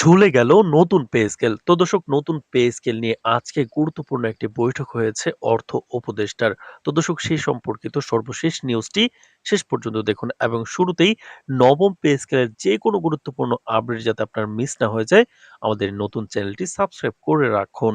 ঝুলে গেল নতুন পে স্কেল। তো দর্শক, নতুন পে স্কেল নিয়ে আজকে গুরুত্বপূর্ণ একটি বৈঠক হয়েছে অর্থ উপদেষ্টার। তো দর্শক সেই সম্পর্কিত সর্বশেষ নিউজটি শেষ পর্যন্ত দেখুন এবং শুরুতেই নবম পে স্কেলের যে কোনো গুরুত্বপূর্ণ আপডেট যাতে আপনার মিস না হয়ে যায়, আমাদের নতুন চ্যানেলটি সাবস্ক্রাইব করে রাখুন।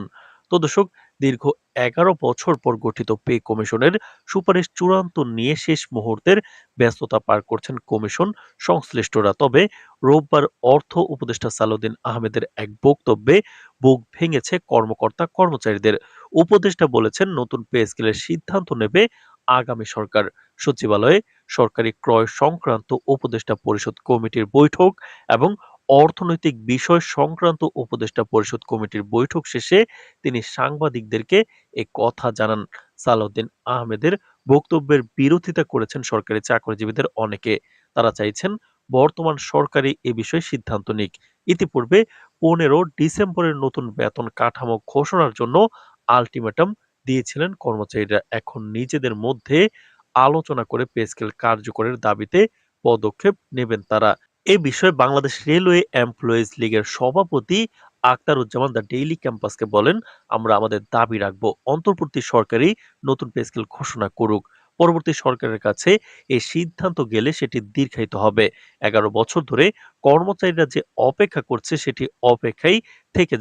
তো দর্শক দীর্ঘ এগারো বছর পর গঠিত পে কমিশনের সুপারিশ চূড়ান্ত নিয়ে শেষ মুহূর্তের ব্যস্ততা পার করছেন কমিশন সংশ্লিষ্টরা। তবে রোববার অর্থ উপদেষ্টা সালাউদ্দিন আহমেদের এক বক্তব্যে বুক ভেঙেছে কর্মকর্তা কর্মচারীদের। উপদেষ্টা বলেছেন, নতুন পে স্কেলের সিদ্ধান্ত নেবে আগামী সরকার। সচিবালয়ে সরকারি ক্রয় সংক্রান্ত উপদেষ্টা পরিষদ কমিটির বৈঠক এবং অর্থনৈতিক বিষয় সংক্রান্ত উপদেষ্টা পরিষদ কমিটির বৈঠক শেষে তিনি সাংবাদিকদেরকে এ কথা জানান। সালাউদ্দিন আহমেদের বক্তব্যের বিরোধিতা করেছেন সরকারি চাকরিজীবীদের অনেকে। তারা চাইছেন বর্তমান সরকারই এ বিষয়ে সিদ্ধান্ত নিক। ইতিপূর্বে পনেরো ডিসেম্বরের নতুন বেতন কাঠামো ঘোষণার জন্য আলটিমেটাম দিয়েছিলেন কর্মচারীরা। এখন নিজেদের মধ্যে আলোচনা করে পেস্কেল কার্যকরের দাবিতে পদক্ষেপ নেবেন তারা। এ বিষয়ে বাংলাদেশ রেলওয়ে এমপ্লয়িজ লীগের সভাপতি আক্তারুজ্জামান দ্য ডেইলি ক্যাম্পাসকে বলেন, আমরা আমাদের দাবি রাখব, অন্তর্বর্তী সরকারই নতুন পেস্কেল ঘোষণা করুক। পরবর্তী সরকারের কাছে এই সিদ্ধান্ত গেলে সেটি দীর্ঘায়িত হবে। এগারো বছর ধরে কর্মচারীরা যে অপেক্ষা করছে, সেটি অপেক্ষাই থেকে